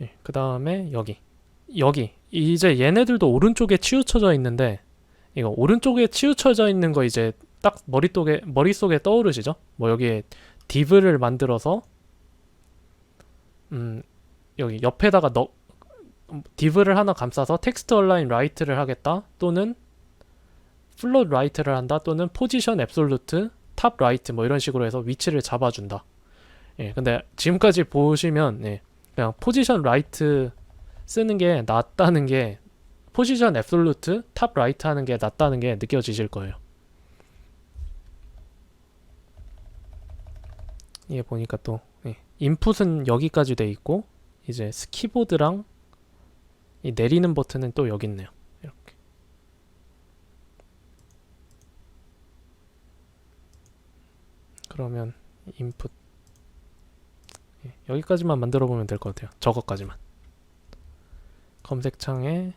예, 그 다음에 여기 여기 이제 얘네들도 오른쪽에 치우쳐져 있는데 이거 오른쪽에 치우쳐져 있는 거 이제 딱 머릿속에 머릿속에 떠오르시죠? 뭐 여기에 div를 만들어서 음 여기 옆에다가 너 div를 하나 감싸서 텍스트 얼라인 라이트를 하겠다 또는 플롯 라이트를 한다 또는 포지션 앱솔루트 탑 라이트 뭐 이런 식으로 해서 위치를 잡아준다. 예, 근데 지금까지 보시면 예, 그냥 포지션 라이트 쓰는 게 낫다는 게 포지션 앱솔루트 탑 라이트 하는 게 낫다는 게 느껴지실 거예요. 이게 보니까 또 예, 인풋은 여기까지 돼 있고 이제 키보드랑 이 내리는 버튼은 또 여기 있네요. 이렇게. 그러면 인풋 예, 여기까지만 만들어 보면 될 것 같아요. 저것까지만. 검색창에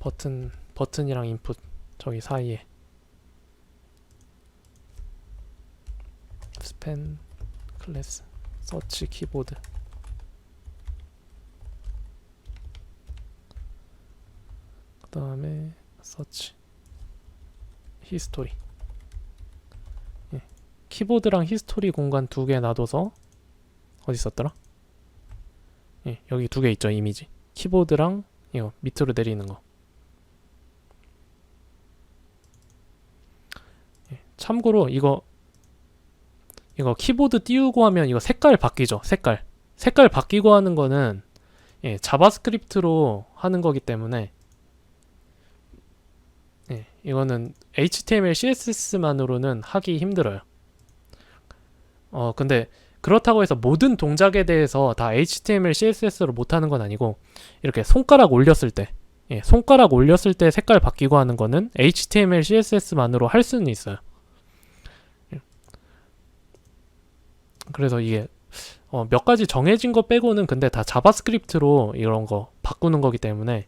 버튼 버튼이랑 인풋 저기 사이에 스펜 클래스 서치 키보드 그 다음에 서치 히스토리 예. 키보드랑 히스토리 공간 두 개 놔둬서 어디 있었더라? 예, 여기 두 개 있죠 이미지. 키보드랑 이거 밑으로 내리는 거. 예, 참고로 이거 이거 키보드 띄우고 하면 이거 색깔 바뀌죠 색깔. 색깔 바뀌고 하는 거는 예, 자바스크립트로 하는 거기 때문에 예, 이거는 HTML, CSS만으로는 하기 힘들어요 어 근데 그렇다고 해서 모든 동작에 대해서 다 HTML, CSS로 못하는 건 아니고 이렇게 손가락 올렸을 때 예, 손가락 올렸을 때 색깔 바뀌고 하는 거는 HTML, CSS만으로 할 수는 있어요. 예. 그래서 이게 어, 몇 가지 정해진 거 빼고는 근데 다 자바스크립트로 이런 거 바꾸는 거기 때문에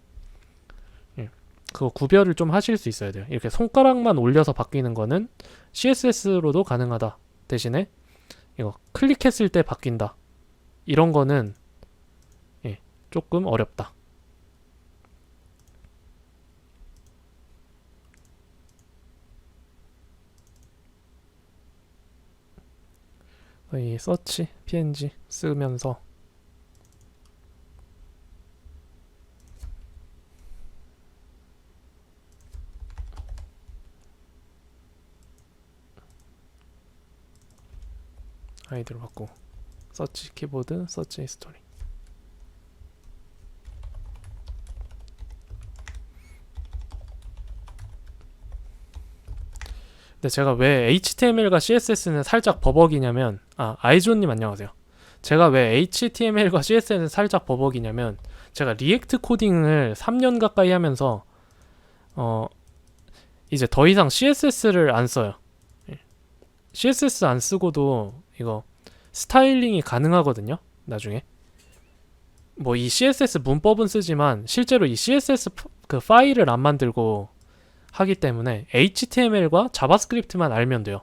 예, 그거 구별을 좀 하실 수 있어야 돼요. 이렇게 손가락만 올려서 바뀌는 거는 CSS로도 가능하다. 대신에 이거 클릭했을 때 바뀐다. 이런 거는 예, 조금 어렵다. 이 서치 png 쓰면서 아이디로 바꾸고 서치 키보드 서치 히스토리. 근데 제가 왜 HTML과 CSS는 살짝 버벅이냐면 아 아이존님 안녕하세요. 제가 왜 HTML과 CSS는 살짝 버벅이냐면 제가 리액트 코딩을 3년 가까이 하면서 어 이제 더 이상 CSS를 안 써요. 예. CSS 안 쓰고도 이거 스타일링이 가능하거든요. 나중에 뭐 이 CSS 문법은 쓰지만 실제로 이 CSS 프- 그 파일을 안 만들고 하기 때문에 HTML과 자바스크립트만 알면 돼요.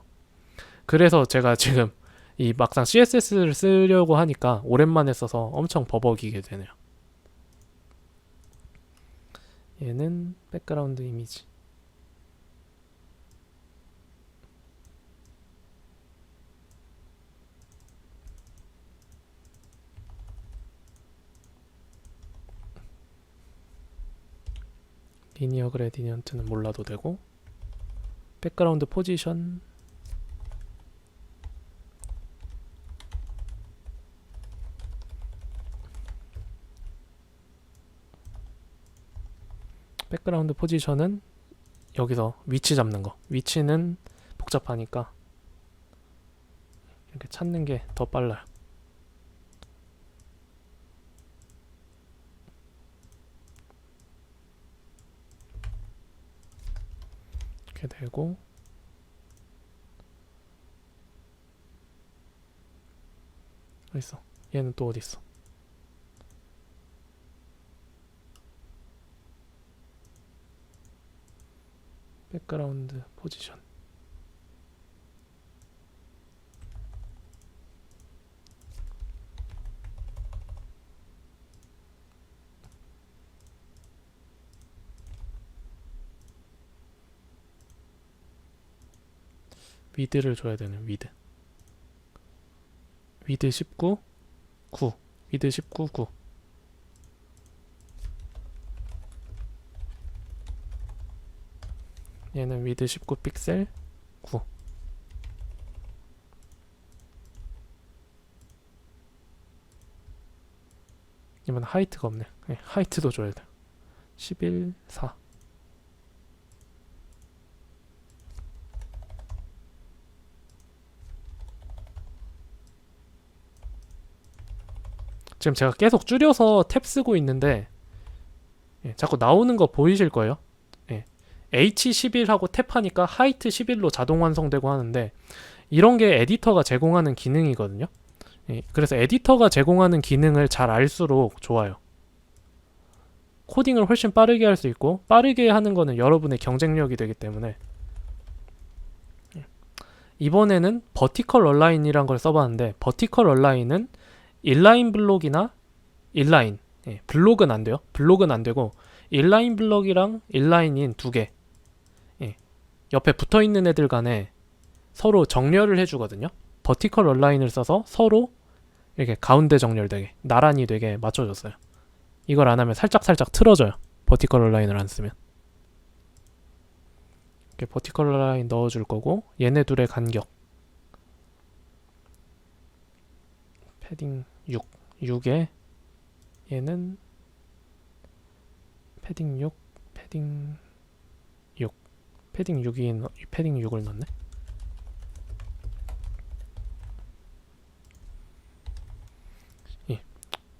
그래서 제가 지금 이 막상 CSS를 쓰려고 하니까 오랜만에 써서 엄청 버벅이게 되네요. 얘는 백그라운드 이미지. 리니어 그레디언트는 몰라도 되고 백그라운드 포지션 백그라운드 포지션은 여기서 위치 잡는 거. 위치는 복잡하니까 이렇게 찾는 게 더 빨라요 이렇게 되고 어디 있어? 얘는 또 어디 있어? 백그라운드 포지션 위드를 줘야 되는 위드. 위드 19 9 위드 19 9 얘는 위드 19 픽셀 9 이번 하이트가 없네. 네, 하이트도 줘야 돼. 11 4 지금 제가 계속 줄여서 탭 쓰고 있는데 예, 자꾸 나오는 거 보이실 거예요. 예, H11하고 탭하니까 하이트 11로 자동 완성되고 하는데 이런 게 에디터가 제공하는 기능이거든요. 예, 그래서 에디터가 제공하는 기능을 잘 알수록 좋아요. 코딩을 훨씬 빠르게 할 수 있고 빠르게 하는 거는 여러분의 경쟁력이 되기 때문에 예. 이번에는 버티컬 얼라인이란 걸 써봤는데 버티컬 얼라인은 인라인 블록이나 인라인 예, 블록은 안 돼요. 블록은 안 되고 인라인 블록이랑 인라인인 두 개. 예, 옆에 붙어 있는 애들 간에 서로 정렬을 해주거든요. 버티컬 얼라인을 써서 서로 이렇게 가운데 정렬되게 나란히 되게 맞춰줬어요. 이걸 안 하면 살짝 살짝 틀어져요. 버티컬 얼라인을 안 쓰면. 이렇게 버티컬 얼라인 넣어줄 거고 얘네 둘의 간격 패딩 6 6에 얘는 패딩 6 패딩 6 패딩 6이 넣- 패딩 6을 넣네. 예.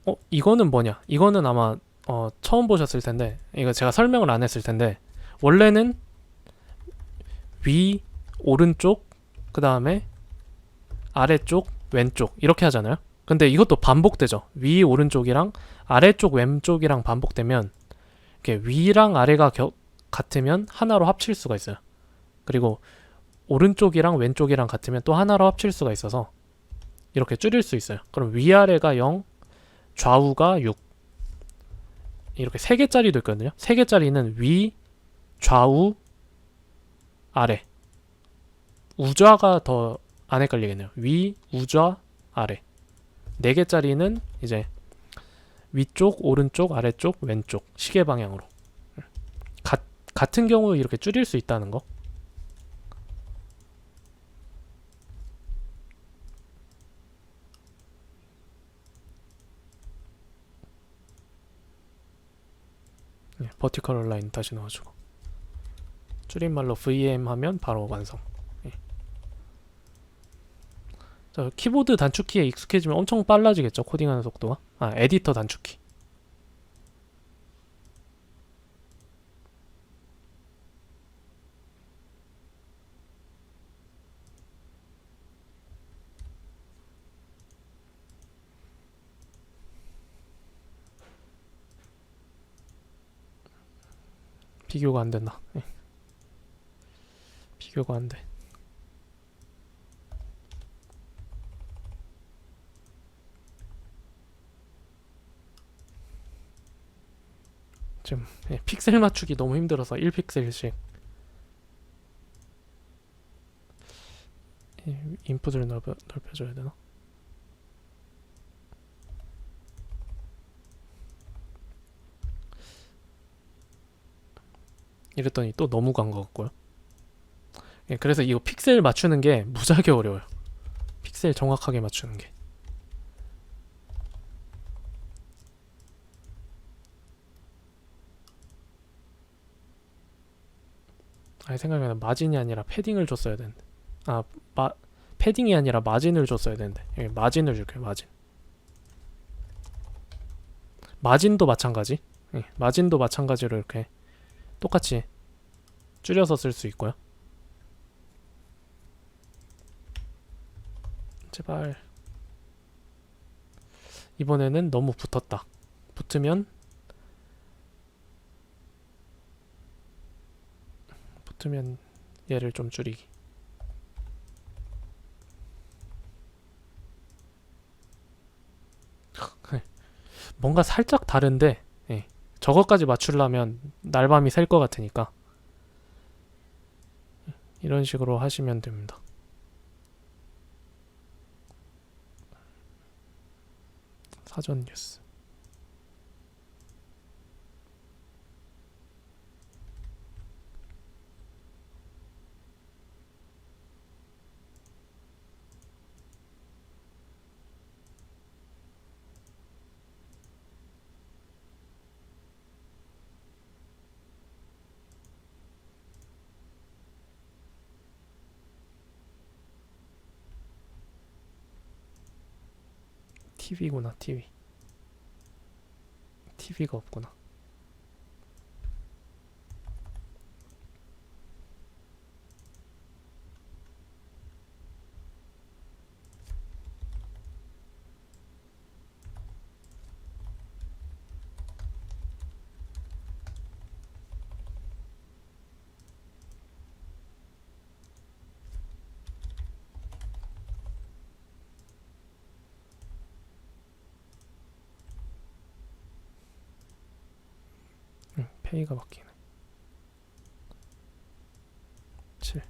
어 이거는 뭐냐? 이거는 아마 어, 처음 보셨을 텐데 이거 제가 설명을 안 했을 텐데 원래는 위 오른쪽 그 다음에 아래쪽 왼쪽 이렇게 하잖아요 근데 이것도 반복되죠. 위 오른쪽이랑 아래쪽 왼쪽이랑 반복되면 이렇게 위랑 아래가 겨, 같으면 하나로 합칠 수가 있어요. 그리고 오른쪽이랑 왼쪽이랑 같으면 또 하나로 합칠 수가 있어서 이렇게 줄일 수 있어요. 그럼 위아래가 0, 좌우가 6. 이렇게 세 개짜리도 있거든요. 세 개짜리는 위, 좌우, 아래. 우좌가 더 안 헷갈리겠네요. 위, 우좌, 아래. 4개짜리는 이제 위쪽, 오른쪽, 아래쪽, 왼쪽 시계 방향으로. 가, 같은 경우 이렇게 줄일 수 있다는 거. 네, 버티컬 얼라인 다시 넣어주고. 줄임말로 VM 하면 바로 완성 예. 자, 키보드 단축키에 익숙해지면 엄청 빨라지겠죠 코딩하는 속도가? 아 에디터 단축키. 비교가 안 된다 예. 비교가 안 돼 지금 예, 픽셀 맞추기 너무 힘들어서 1픽셀씩 예, 인풋을 넓혀, 넓혀줘야 되나? 이랬더니 또 너무 간 것 같고요. 예, 그래서 이거 픽셀 맞추는 게 무지하게 어려워요. 픽셀 정확하게 맞추는 게. 아니 생각에 마진이 아니라 패딩을 줬어야 되는데. 아 마, 패딩이 아니라 마진을 줬어야 되는데. 여기 마진을 줄게요 마진. 마진도 마찬가지? 예, 마진도 마찬가지로 이렇게 똑같이 줄여서 쓸 수 있고요. 제발. 이번에는 너무 붙었다. 붙으면 놔두면 얘를 좀 줄이기. 뭔가 살짝 다른데 예. 저것까지 맞추려면 날밤이 셀 것 같으니까. 이런 식으로 하시면 됩니다. 사전 뉴스. TV구나, TV. TV가 없구나. 응, 페이가 바뀌네. 7.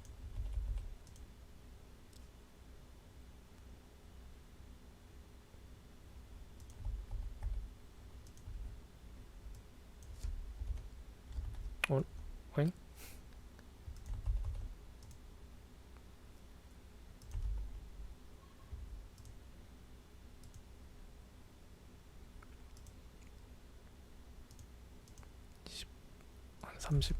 어, 엥? 한 30.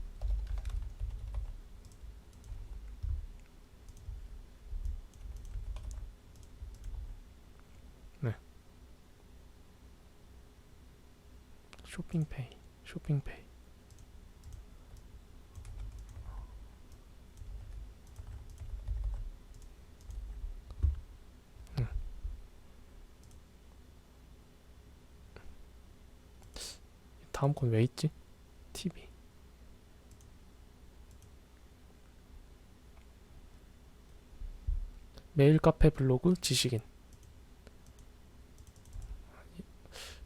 네. 쇼핑페이, 쇼핑페이. 음. 다음 건 왜 있지? TV. 메일 카페 블로그 지식인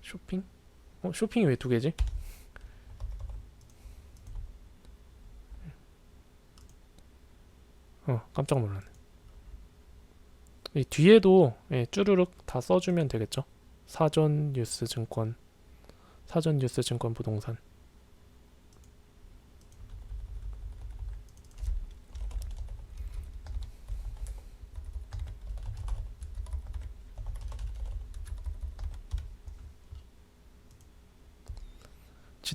쇼핑? 어 쇼핑이 왜 두 개지? 어 깜짝 놀랐네. 이 뒤에도 예, 쭈루룩 다 써주면 되겠죠? 사전 뉴스 증권 사전 뉴스 증권 부동산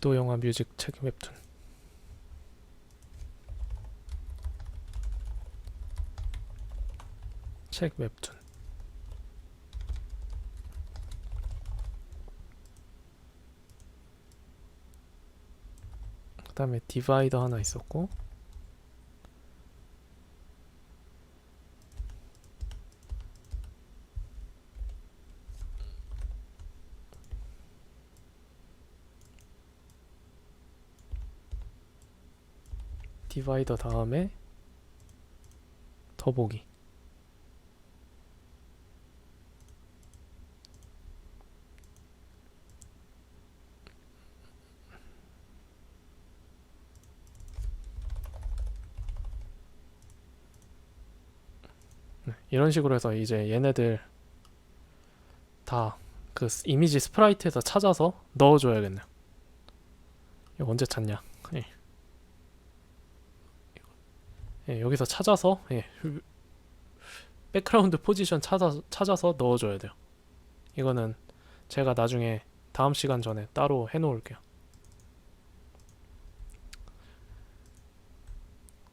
지도 영화 뮤직 책 웹툰. 책 웹툰. 그 다음에 디바이더 하나 있었고 디바이더 다음에 더보기 네, 이런 식으로 해서 이제 얘네들 다 그 이미지 스프라이트에서 찾아서 넣어줘야겠네요. 이거 언제 찾냐? 예. 예, 여기서 찾아서 예, 후- 백그라운드 포지션 찾아, 찾아서 넣어줘야 돼요. 이거는 제가 나중에 다음 시간 전에 따로 해놓을게요.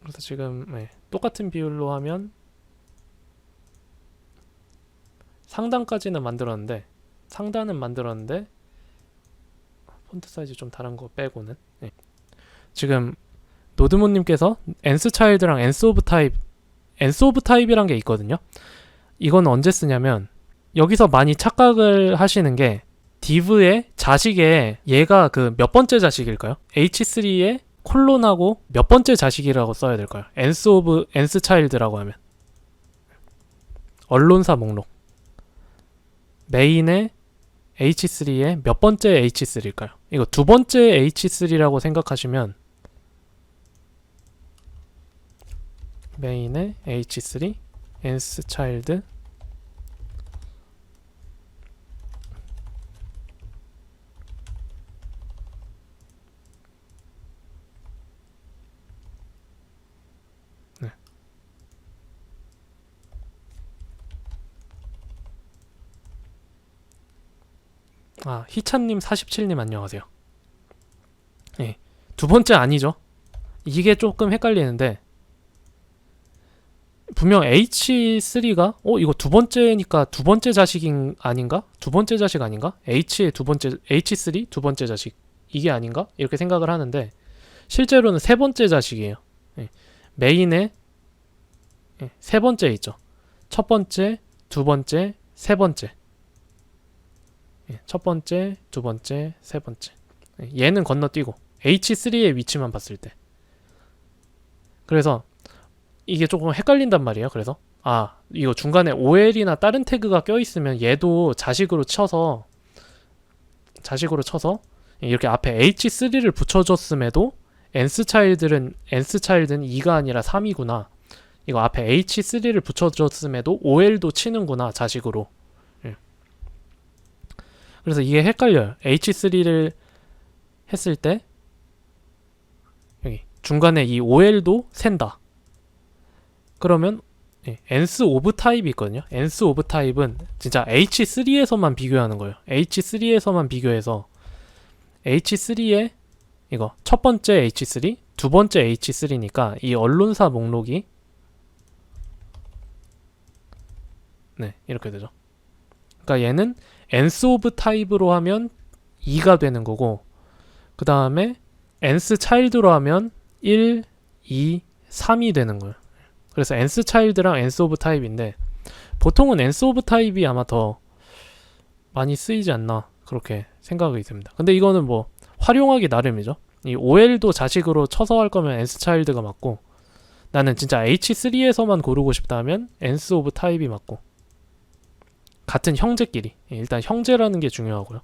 그래서 지금 예, 똑같은 비율로 하면 상단까지는 만들었는데 상단은 만들었는데 폰트 사이즈 좀 다른 거 빼고는 예. 지금 노드모님께서 엔스 차일드랑 엔스 오브 타입 엔스 오브 타입이란 게 있거든요. 이건 언제 쓰냐면 여기서 많이 착각을 하시는 게 div의 자식에 얘가 그 몇 번째 자식일까요? h3의 콜론하고 몇 번째 자식이라고 써야 될까요? 엔스 오브 엔스 차일드라고 하면 언론사 목록 메인의 h3의 몇 번째 h3일까요? 이거 두 번째 h3라고 생각하시면 메인에 h3 nth child 네. 아, 희찬님 47님 안녕하세요. 예. 네. 두 번째 아니죠. 이게 조금 헷갈리는데 분명 H3가 어 이거 두 번째니까 두 번째 자식인 아닌가? 두 번째 자식 아닌가? H의 두 번째 H3 두 번째 자식 이게 아닌가? 이렇게 생각을 하는데 실제로는 세 번째 자식이에요. 예, 메인의 예, 세 번째 있죠. 첫 번째, 두 번째, 세 번째. 예, 첫 번째, 두 번째, 세 번째. 예, 얘는 건너뛰고 H3의 위치만 봤을 때. 그래서 이게 조금 헷갈린단 말이에요. 그래서 아 이거 중간에 OL이나 다른 태그가 껴 있으면 얘도 자식으로 쳐서 자식으로 쳐서 이렇게 앞에 H3를 붙여줬음에도 n스 차일드는 n스 차일드는 2가 아니라 3이구나. 이거 앞에 H3를 붙여줬음에도 OL도 치는구나 자식으로. 예. 그래서 이게 헷갈려요. H3를 했을 때 여기 중간에 이 OL도 센다. 그러면 예, n스 오브 타입이 있거든요. n스 오브 타입은 진짜 H3에서만 비교하는 거예요. H3에서만 비교해서 H3에 이거 첫 번째 H3, 두 번째 H3니까 이 언론사 목록이 네 이렇게 되죠. 그러니까 얘는 n스 오브 타입으로 하면 2가 되는 거고 그 다음에 n스 차일드로 하면 1, 2, 3이 되는 거예요. 그래서 n스 차일드랑 n스 오브 타입인데 보통은 n스 오브 타입이 아마 더 많이 쓰이지 않나 그렇게 생각이 듭니다. 근데 이거는 뭐 활용하기 나름이죠. 이 OL도 자식으로 쳐서 할 거면 n스 차일드가 맞고 나는 진짜 H3에서만 고르고 싶다면 n스 오브 타입이 맞고 같은 형제끼리 예, 일단 형제라는 게 중요하고요.